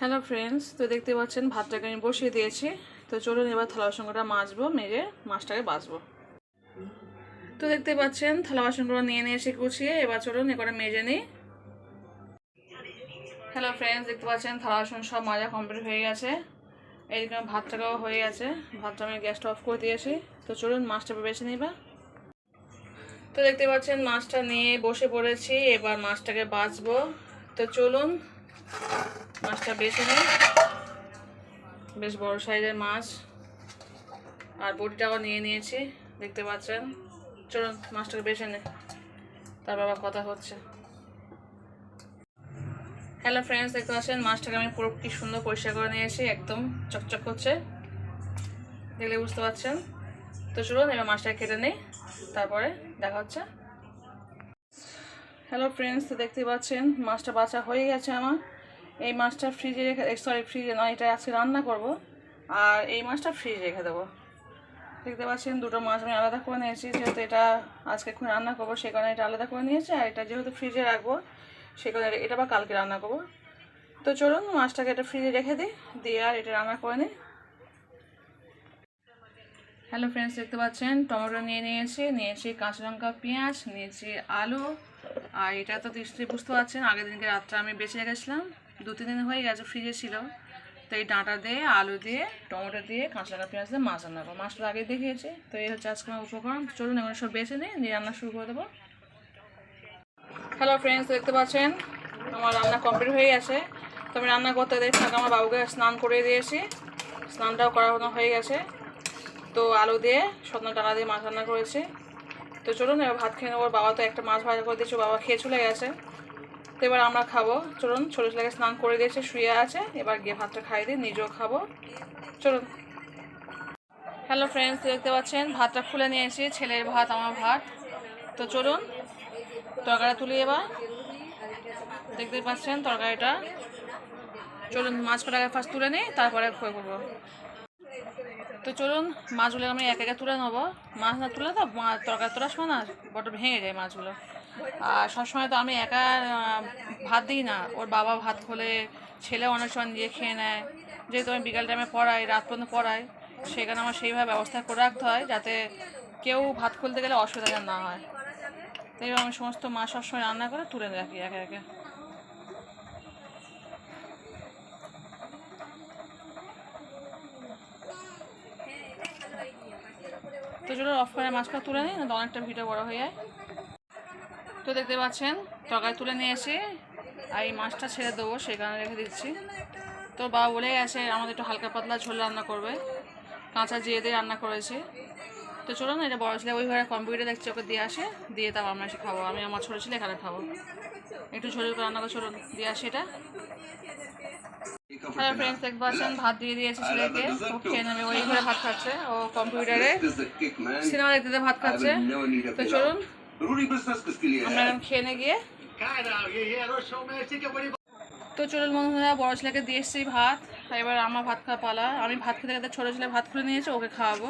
Hello friends, তো দেখতে পাচ্ছেন ভাতটাকে আমি বসিয়ে দিয়েছি। তো চলুন এবার থালা বাসনটা মাজবো, মেজে মাছটাকে বাছবো তো দেখতে পাচ্ছেন, থালা বাসনগুলো নিয়ে নিয়ে এসে গুছিয়ে এবার চলুন এ করে মেজে নিই। হ্যালো ফ্রেন্ডস, দেখতে পাচ্ছেন, থালা বাসন সব মাজা কমপ্লিট হয়ে গেছে। এইদিকে আমার ভাতটাও হয়ে গেছে, ভাতটা আমি গ্যাসটা অফ করে দিয়েছি। তো চলুন মাছটা বেছে নিবা তো দেখতে পাচ্ছেন, মাছটা নিয়ে বসে পড়েছি, এবার মাছটাকে বাছবো তো চলুন মাছটা বেছে নিই। বেশ বড় সাইজের মাছ। আর বটিটাও নিয়ে নিয়েছি, দেখতে পাচ্ছেন। চলুন মাছটাকে বেছে নে। তার বাবা কথা হচ্ছে। হ্যালো ফ্রেন্ডস দেখতে পাচ্ছেন, মাছটাকে আমি পুরো কি সুন্দর পরিষ্কার করে নিয়েছি, একদম চকচক করছে। দেখলে বুঝতে পারছেন তো চলুন এবার মাছটাকে কেটে নিই, তারপরে দেখা হচ্ছে। হ্যালো ফ্রেন্ডস দেখতে পাচ্ছেন, মাছটা বাছা হয়ে গেছে আমার। এই মাছটা ফ্রিজে রেখে সরি ফ্রিজে নয় এটা আজকে রান্না করব। আর এই মাছটা ফ্রিজে রেখে দেবো। দেখতে পাচ্ছেন, দুটো মাছ আমি আলাদা করে নিয়েছি, যেহেতু এটা আজকে এখন রান্না করব সেই কারণে এটা আলাদা করে নিয়েছি, আর এটা যেহেতু ফ্রিজে রাখব সেই কারণে এটা আবার কালকে রান্না করব। তো চলুন, মাছটাকে এটা ফ্রিজে রেখে দিই, দিয়ে আর এটা রান্না করে নিই। হ্যালো ফ্রেন্ডস দেখতে পাচ্ছেন, টমেটো নিয়ে নিয়েছি নিয়েছি কাঁচা লঙ্কা, পেঁয়াজ, নিয়েছি আলু, আর এটা তো নিশ্চয়ই বুঝতে পারছেন, আগের দিনকে রাত্রে আমি বেঁচে রেখেছিলাম। দু, তিন দিন হয়ে গেছে ফ্রিজে ছিল। তো এই ডাঁটা দিয়ে, আলু দিয়ে, টমেটো দিয়ে কাঁচা লঙ্কা পেঁয়াজ দিয়ে মাছ রান্না করব। মাছটা আগে দেখিয়েছি। তো এই হচ্ছে আজকে আমার উপকরণ। চলুন, এগুলো সব বেছে নিই দিয়ে রান্না শুরু করে দেবো। হ্যালো ফ্রেন্ডস দেখতে পাচ্ছেন? আমার রান্না কমপ্লিট হয়ে গেছে। তো আমি রান্না করতে দেখি ফাঁকা আমার বাবুকে স্নান করে দিয়েছি। স্নানটাও মতো হয়ে গেছে। তো আলু দিয়ে সন্ধ্যা ডালা দিয়ে মাছ রান্না করেছি। তো চলুন, এবার ভাত খেয়ে নেব। বাবা তো একটা মাছ ভাজা করে দিয়েছে, বাবা খেয়ে চলে গেছে। এবার আমরা খাব। চলুন, ছোটো ছেলেকে স্নান করে দিয়েছে, শুয়ে আছে। এবার গিয়ে ভাতটা খাইয়ে দিই নিজেও খাব। চলুন। হ্যালো ফ্রেন্ডস দেখতে পাচ্ছেন, ভাতটা খুলে নিয়ে নিয়েছি, ছেলের ভাত, আমার ভাত। তো চলুন তরকারি তুলি এবার। দেখতে পাচ্ছেন তরকারিটা। চলুন মাছ কটাকে ফার্স্ট তুলে নিই, তারপরে খয়ে করব তো চলুন মাছগুলো আমি এক একে তুলে নেব। মাছ না তুলে তো তরকারি তোলার সময় না, বড্ড ভেঙে যায় মাছগুলো। সবসময় তো আমি একা ভাত দিই না। ওর বাবা ভাত খোলে, ছেলে অনেক সময় নিজে খেয়ে নেয়। যেহেতু আমি বিকাল টাইমে পড়াই, রাত পর্যন্ত পড়াই, সেখানে আমার সেইভাবে ব্যবস্থা করে রাখতে হয় যাতে কেউ ভাত খুলতে গেলে অসুবিধা না হয়। তাই আমি সমস্ত মাছ সবসময় রান্না করে তুলে রাখি একে একে। তো চলো অফ করে মাছটা তুলে নিই, না তো অনেকটা ভিডিও বড় হয়ে যায়। তো দেখতে পাচ্ছেন তরকারি তুলে নিয়ে এসে আর এই মাছটা ছেড়ে দেবো সেই কারণে রেখে দিচ্ছি। তো বাবা বলে গেছে আমাদের একটু হালকা পাতলা ঝোল রান্না করবে। কাঁচা জিয়ে দিয়ে রান্না করেছে। তো চলো না এটা বড় ছেলে ওই ঘরে কম্পিউটার দেখছি ওকে দিয়ে আসে দিয়ে তারপর আমরা এসে খাব। আমি আমার ছোটো ছেলে এখানে খাব। একটু ঝোল করে রান্না করে চলুন দিয়ে আসি এটা। হ্যালো ফ্রেন্ডস দেখতে পাচ্ছেন ভাত দিয়ে দিয়েছে ছেলেকে। ও খেয়ে নেবে ওই ঘরে ভাত খাচ্ছে ও কম্পিউটারে। সিনেমা দেখতে দেখতে ভাত খাচ্ছে। তো চলুন जरूरी बिजनेस किसके लिए আমরা है এখন খেয়ে নিয়ে গিয়ে তো চলুন বন্ধুরা বড় ছেলেকে দিয়ে এসেছি ভাত এবার আমার ভাত খাওয়া পালা আমি ভাত খেতে খেতে ছোটো ছেলে ভাত খুলে নিয়েছে ওকে খাওয়াবো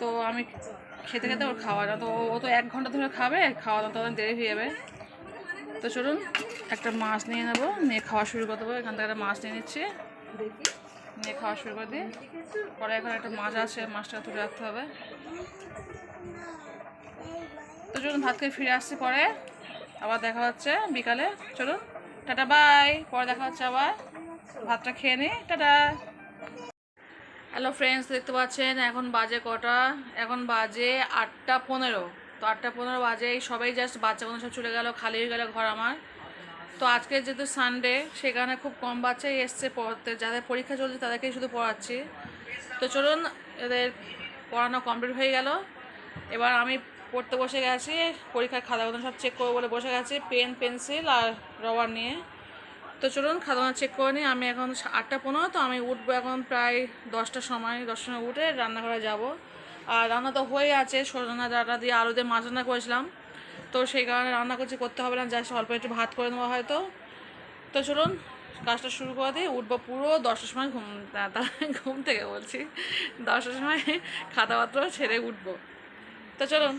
তো আমি খেতে খেতে ওর খাওয়া না তো ও- ও তো এক ঘন্টা ধরে খাবে খাওয়া তো তখন দেরি হয়ে যাবে তো চলুন একটা মাছ নিয়ে নেবো নিয়ে খাওয়া শুরু করে দেবো এখান থেকে একটা মাছ নিয়ে নিচ্ছি নিয়ে খাওয়া শুরু করে দিই। পরে এখন একটা মাছ আছে, মাছটা তুলে রাখতে হবে। তো চলুন, ভাত খেয়ে ফিরে আসছি পরে। আবার দেখা হচ্ছে বিকালে। চলুন, টাটা, বাই। পরে দেখা হচ্ছে আবার। ভাতটা খেয়ে নিই টাটা। হ্যালো ফ্রেন্ডস দেখতে পাচ্ছেন, এখন বাজে কটা? এখন বাজে আটটা পনেরো। তো আটটা পনেরো বাজে সবাই জাস্ট বাচ্চাগুলো সব চলে গেল, খালি হয়ে গেল ঘর আমার। তো আজকে যেহেতু সানডে সেখানে খুব কম বাচ্চাই এসছে পড়তে। যাদের পরীক্ষা চলছে, তাদেরকেই শুধু পড়াচ্ছি। তো চলুন, এদের পড়ানো কমপ্লিট হয়ে গেল। এবার আমি পড়তে বসে গেছি, পরীক্ষার খাতাগুলো সব চেক করব বলে বসে গেছি পেন পেন্সিল আর রবার নিয়ে। তো চলুন, খাতাগুলো চেক করে নিই। আমি এখন আটটা পনেরো, তো আমি উঠবো এখন প্রায় দশটার সময়। দশটার সময় উঠে রান্নাঘরে যাব। আর রান্না তো হয়ে আছে, সজনা ডাটা দিয়ে আলু দিয়ে মাছ রান্না করেছিলাম। তো সেই কারণে রান্না করছি, করতে হবে না, জাস্ট অল্প একটু ভাত করে নেওয়া হয়তো তো। চলুন, কাজটা শুরু করে দিই, উঠবো পুরো দশটার সময় ঘুম ঘুম থেকে বলছি, দশটার সময় খাতাপত্র ছেড়ে উঠবো। তো চলুন।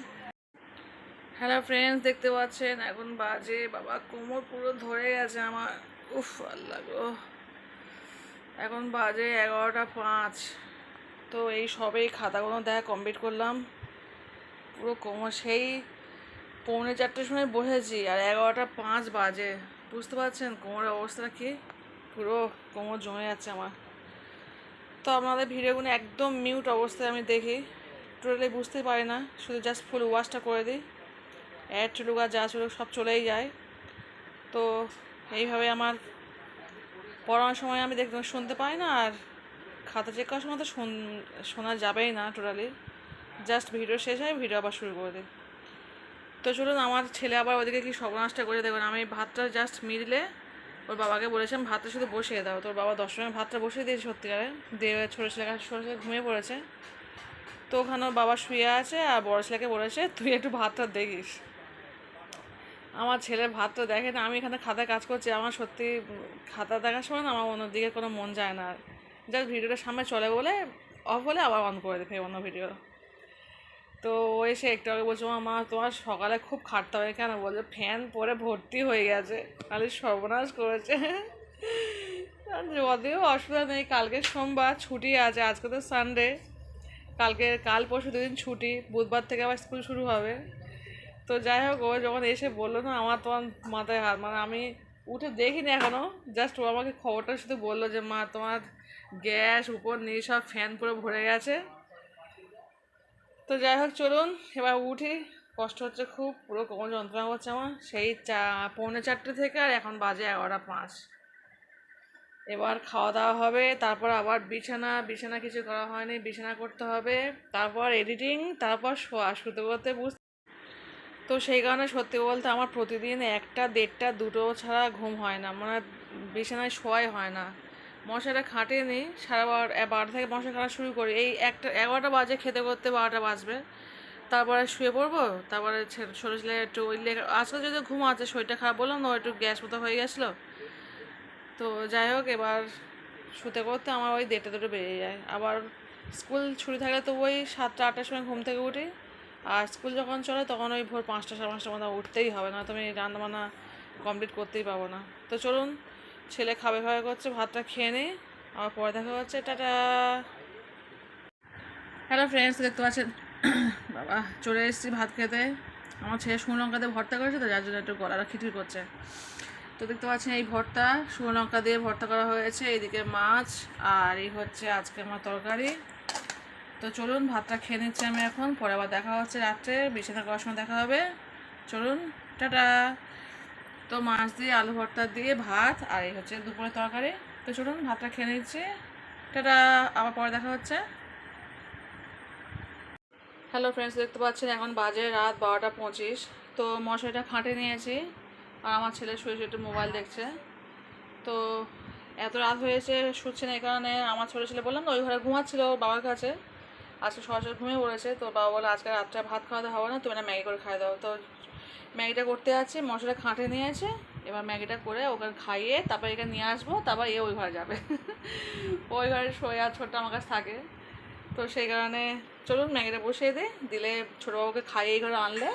হ্যালো ফ্রেন্ডস দেখতে পাচ্ছেন, এখন বাজে, বাবা কোমর পুরো ধরে গেছে আমার। উফ গো। এখন বাজে এগারোটা পাঁচ। তো এই সবেই খাতাগুলো দেখা কমপ্লিট করলাম। পুরো কোমর সেই পৌনে চারটের সময় বসেছি আর এগারোটা পাঁচ বাজে। বুঝতে পারছেন? কোমরের অবস্থাটা কি? পুরো কোমর জমে যাচ্ছে আমার। তো আপনাদের ভিডিওগুলো একদম মিউট অবস্থায় আমি দেখি। টোটালি বুঝতেই পারি না। শুধু জাস্ট ফুল ওয়াশটা করে দিই। অ্যাড চলুক আর যা চলুক, সব চলেই যায়। তো এইভাবে আমার পড়ানোর সময় আমি দেখতে শুনতে পাই না আর খাতা চেক করার সময় তো শোনা যাবেই না টোটালি জাস্ট ভিডিও শেষ হয় ভিডিও আবার শুরু করে দিই। তো চলুন, আমার ছেলে আবার ওদিকে কি সর্বনাশটা করে দেখুন। আমি ভাতটা জাস্ট মিডলে ওর বাবাকে বলেছিলাম ভাতটা শুধু বসিয়ে দাও। তোর বাবা দশ সময় ভাতটা বসিয়ে দিয়েছে সত্যিকারে। দিয়ে ছোটো ছেলেকে, ছোটো ছেলে ঘুমিয়ে পড়েছে। তো ওখানে ওর বাবা শুয়ে আছে আর বড় ছেলেকে বলেছে, তুই একটু ভাতটা দেখিস। আমার ছেলে ভাতটা দেখে না, আমি এখানে খাতায় কাজ করছি। আমার সত্যি খাতা দেখার সময় না আমার অন্যদিকে কোনো মন যায় না। আর জাস্ট ভিডিওটা সামনে চলে বলে অফ বলে আবার অন করে দেখে অন্য ভিডিও তো ও এসে একটু আগে বলছো, মা তোমার সকালে খুব খাটতে হবে কেন? বলছে, ফ্যান পরে ভর্তি হয়ে গেছে খালি সর্বনাশ করেছে। যদিও অসুবিধা নেই, কালকে সোমবার ছুটি আছে, আজকে তো সানডে কালকে, কাল পরশু দুদিন ছুটি, বুধবার থেকে আবার স্কুল শুরু হবে। তো যাই হোক, ও যখন এসে বলল না, আমার তোমার মাথায় হাত মানে আমি উঠে দেখিনি এখনও জাস্ট ও আমাকে খবরটা শুধু বলল যে, মা, তোমার গ্যাস, উপর নিয়ে সব ফ্যান পুরো ভরে গেছে। তো যাই হোক, চলুন। এবার উঠি। কষ্ট হচ্ছে খুব, পুরো কোমর যন্ত্রণা করছে আমার। সেই চা, পৌনে চারটে থেকে আর এখন বাজে এগারোটা পাঁচ। এবার খাওয়া দাওয়া হবে, তারপর আবার বিছানা। বিছানা কিছু করা হয়নি, বিছানা করতে হবে। তারপর এডিটিং তারপর শোয়া শুতে বলতে বুঝতে তো সেই কারণে সত্যি বলতে আমার প্রতিদিন একটা, দেড়টা, দুটো ছাড়া ঘুম হয় না। মানে বিছানায় শোয়াই হয় না। মশাটা খাটিয়ে নিই, সারা বারো বারোটা থেকে মশা খাওয়া শুরু করি। এই একটা এগারোটা বাজে, খেতে করতে বারোটা বাজবে। তারপরে শুয়ে পড়ব, তারপরে ছোটো ছেলে একটু ওই লেগে- আজকে যদি ঘুম আছে, শরীরটা খারাপ বললাম না একটু গ্যাস মতো হয়ে গেছিল। তো যাই হোক, এবার শুতে করতে আমার ওই দেড়টা দুটো বেরিয়ে যায়। আবার স্কুল ছুটি থাকলে তো ওই সাতটা, আটটার সময় ঘুম থেকে উঠি। আর স্কুল যখন চলে, তখন ওই ভোর পাঁচটা, সাড়ে পাঁচটার মধ্যে উঠতেই হবে, না তো আমি রান্নাবান্না কমপ্লিট করতেই পাবো না। তো চলুন ছেলে খাবে খাবে করছে, ভাতটা খেয়ে নিই আবার পরে দেখা হচ্ছে, টাটা। হ্যালো ফ্রেন্ডস দেখতে পাচ্ছেন? বাবা, চলে এসেছি ভাত খেতে। আমার ছেলে শুকনো লঙ্কা দিয়ে ভর্তা করেছে তো, যার জন্য একটু গলাটা খিটির করছে। তো দেখতে পাচ্ছেন এই ভর্তা, শুকনো লঙ্কা দিয়ে ভর্তা করা হয়েছে এইদিকে মাছ, আর এই হচ্ছে আজকে আমার তরকারি। তো চলুন, ভাতটা খেয়ে নিচ্ছি আমি এখন, পরে আবার দেখা হচ্ছে রাত্রে, বিছানা করার সময় দেখা হবে। চলুন, টাটা। তো মাছ দিয়ে, আলু ভর্তা দিয়ে, ভাত আর এই হচ্ছে দুপুরে তরকারি। তো চলুন, ভাতটা খেয়ে নিচ্ছি। টাটা, আবার পরে দেখা হচ্ছে। হ্যালো ফ্রেন্ডস দেখতে পাচ্ছেন এখন বাজে রাত বারোটা পঁচিশ। তো মশারিটা খাঁটে নিয়েছি আর আমার ছেলে শুয়ে শুয়ে একটু মোবাইল দেখছে। তো এত রাত হয়েছে, শুচ্ছে না এই কারণে আমার ছোটো ছেলে বললাম ওই ঘরে ঘুমাচ্ছিল বাবার কাছে। আজকে সরাসরি ঘুমিয়ে পড়েছে, তো বাবা বলে আজকে রাত্রে ভাত খাওয়াতে হবে না, তুমি না ম্যাগি করে খাই দাও। তো ম্যাগিটা করতে আছে, মশলা খাঁটে নিয়েছে এবার ম্যাগিটা করে ওকে খাইয়ে তারপর এখানে নিয়ে আসব, তারপর এ ওই ঘরে যাবে। ওই ঘরে শোয়ে ছোট্ট আমার কাছে থাকে। তো সেই কারণে চলুন ম্যাগিটা বসিয়ে দিই, দিলে ছোটোবাবুকে খাইয়ে এই ঘরে আনলে,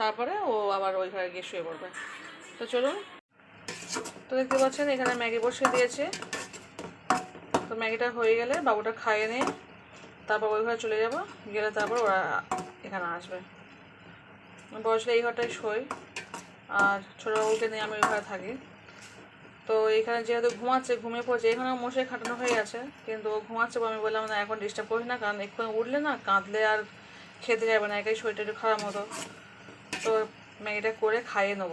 তারপরে ও আবার ওই ঘরে গিয়ে শুয়ে পড়বে। তো চলুন। তো দেখতে পাচ্ছেন, এখানে ম্যাগি বসিয়ে দিয়েছে। তো ম্যাগিটা হয়ে গেলে বাবুটা খাইয়ে নিয়ে তারপর ওই ঘরে চলে যাব, গেলে তারপর ওরা এখানে আসবে। বয়সে এই ঘরটায় শোই আর ছোটোবাবুকে নিয়ে আমি ওই ঘরে থাকি। তো এখানে যেহেতু ঘুমাচ্ছে, ঘুমিয়ে পড়ছে এখানে মশাই খাটানো হয়ে গেছে। কিন্তু ও ঘুমাচ্ছে আমি বললাম, না, এখন ডিস্টার্ব করি না, কারণ এক্ষুনি উঠলে না কাঁদলে আর খেতে যাবে না, একাই শরীরটা একটু খারাপ মতো। তো ম্যাগিটা করে খাইয়ে নেব।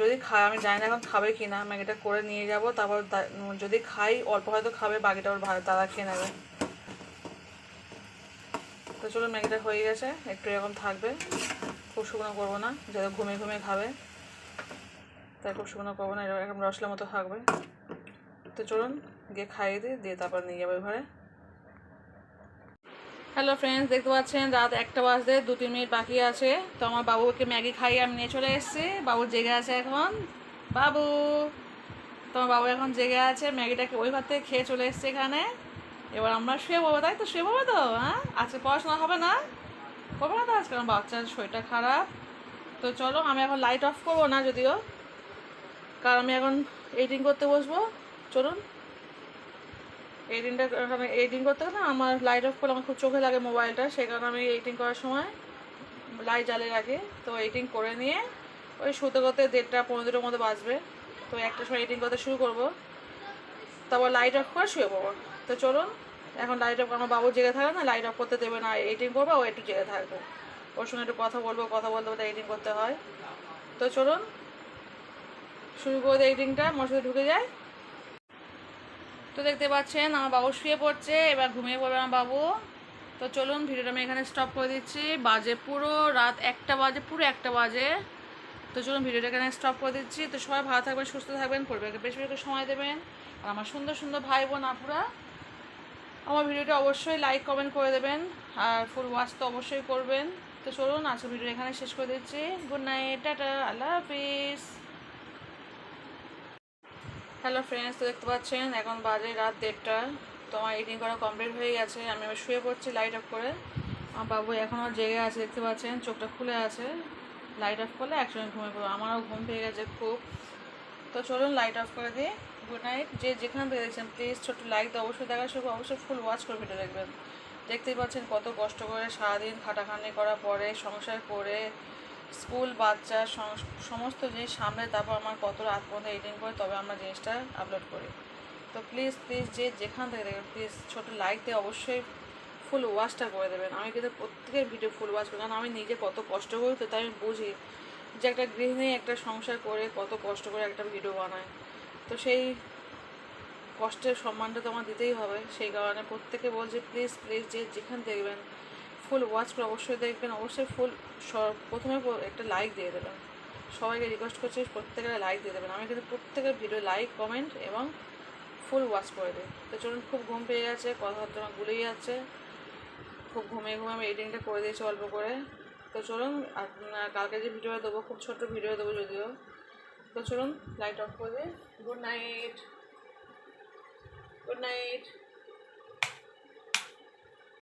যদি খায়, আমি জানি না এখন খাবে কি না, ম্যাগিটা করে নিয়ে যাব, তারপর যদি খাই, অল্প হয়তো খাবে, বাকিটা ওর ভাই দাদা খেয়ে নেবে। তো চলো ম্যাগিটা হয়ে গেছে, একটু এরকম থাকবে। খুব শুকনো করব না যেহেতু ঘুমিয়ে ঘুমিয়ে খাবে। তাই খুব শুকনো করব না, এরকম রসলার মতো থাকবে। তো চলুন, গিয়ে খাইয়ে দিই, দিয়ে তারপর নিয়ে যাব ঘরে। হ্যালো ফ্রেন্ডস দেখতে পাচ্ছেন, রাত একটা বাজতে দু তিন মিনিট বাকি আছে। তো আমার বাবুকে ম্যাগি খাইয়ে আমি নিয়ে চলে এসেছি। বাবু জেগে আছে এখন। বাবু! তোমার বাবু এখন জেগে আছে, ম্যাগিটাকে ওই ঘর থেকে খেয়ে চলে এসছে এখানে। এবার আমরা শুয়ে পড়ব, তাই তো? শুয়ে পড়ব তো? হ্যাঁ? আজকে পড়াশোনা হবে না? করব না তো আজকে আমার বাচ্চার শরীরটা খারাপ। তো চলো, আমি এখন লাইট অফ করব না যদিও, কারণ আমি এখন এডিটিং করতে বসবো। চলুন। এডিটিংটা আমি এডিটিং করতে গেলে আমার লাইট অফ করলে আমার খুব চোখে লাগে মোবাইলটা সেই কারণে আমি এডিটিং করার সময় লাইট জ্বালিয়ে রাখি। তো এডিটিং করে নিয়ে ওই শুতে করতে দেড়টা পনেরো মধ্যে বাজবে। তো একটা সময় এডিটিং করতে শুরু করব। তারপর লাইট অফ করে শুয়ে পড়ব। তো চলুন। এখন লাইট অফ আমার বাবু জেগে থাকে না লাইট অফ করতে দেবে না এডিটিং করব, ও একটু জেগে থাকবে। ওর সঙ্গে একটু কথা বলব, কথা বলতে বলতে এডিটিং করতে হয়। তো চলুন, শুরু করে এডিটিংটা মশলা ঢুকে যায় তো দেখতে পাচ্ছেন, আমার বাবু শুয়ে পড়ছে, এবার ঘুমিয়ে পড়বে আমার বাবু। তো চলুন, ভিডিওটা আমি এখানে স্টপ করে দিচ্ছি। বাজে পুরো রাত একটা বাজে, পুরো একটা বাজে। তো চলুন ভিডিওটা এখানে স্টপ করে দিচ্ছি। তো সবাই ভালো থাকবেন, সুস্থ থাকবেন, পরিবারকে বেশি বেশি সময় দেবেন। আর আমার সুন্দর সুন্দর ভাই বোন আপুরা আমার ভিডিওটা অবশ্যই লাইক কমেন্ট করে দেবেন। আর ফুল ওয়াচ তো অবশ্যই করবেন। তো চলুন আজকে ভিডিও এখানে শেষ করে দিচ্ছি। গুড নাইট টাটা, আল্লাহ হাফিজ। হ্যালো ফ্রেন্ডস তো দেখতে পাচ্ছেন, এখন বাজে রাত দেড়টা। তো আমার এডিটিং করা কমপ্লিট হয়ে গেছে। আমি এবার শুয়ে পড়ছি লাইট অফ করে। আমার বাবু এখনও জেগে আছে, দেখতে পাচ্ছেন, চোখটা খুলে আছে। লাইট অফ করলে একসঙ্গে ঘুমিয়ে পড়ব। আমারও ঘুম পেয়ে গেছে খুব। তো চলুন লাইট অফ করে দিই। গুড নাইট যে যেখান থেকে দেখছেন প্লিজ ছোট্ট লাইক তো অবশ্যই দেখার শুরু অবশ্যই ফুল ওয়াচ করে ভিডিও দেখবেন। দেখতেই পাচ্ছেন কত কষ্ট করে সারাদিন খাটাখাটনি করার পরে, সংসার করে স্কুল বাচ্চা সমস্ত জিনিস সামনে তারপর আমার কত রাত পর্যন্ত এডিটিং করে, তবে আমরা জিনিসটা আপলোড করি। তো প্লিজ প্লিজ যে যেখান থেকে দেখবেন প্লিজ ছোটো লাইক দিয়ে অবশ্যই ফুল ওয়াচটা করে দেবেন। আমি কিন্তু প্রত্যেকের ভিডিও ফুল ওয়াচ করি, কারণ আমি নিজে কত কষ্ট করি, তো তাই আমি বুঝি যে একটা গৃহিণী একটা সংসার করে কত কষ্ট করে একটা ভিডিও বানায়। তো সেই কষ্টের সম্মানটা তো আমার দিতেই হবে। সেই কারণে প্রত্যেকে বলছে প্লিজ প্লিজ যে যেখানে দেখবেন ফুল ওয়াচ করে অবশ্যই দেখবেন। অবশ্যই ফুল সব, প্রথমে একটা লাইক দিয়ে দেবেন। সবাইকে রিকোয়েস্ট করছি প্রত্যেকের লাইক দিয়ে দেবেন। আমি কিন্তু প্রত্যেকের ভিডিও লাইক কমেন্ট এবং ফুল ওয়াচ করে দিই। তো চলুন, খুব ঘুম পেয়ে গেছে, কথাবার্তা গুলিয়ে যাচ্ছে। খুব ঘুমিয়ে ঘুমিয়ে আমি এডিটিংটা করে দিয়েছি অল্প করে। তো চলুন কালকে যে ভিডিওটা দেবো, খুব ছোট্ট ভিডিও দেবো যদিও। তো চলুন লাইট অফ করে গুড নাইট গুড নাইট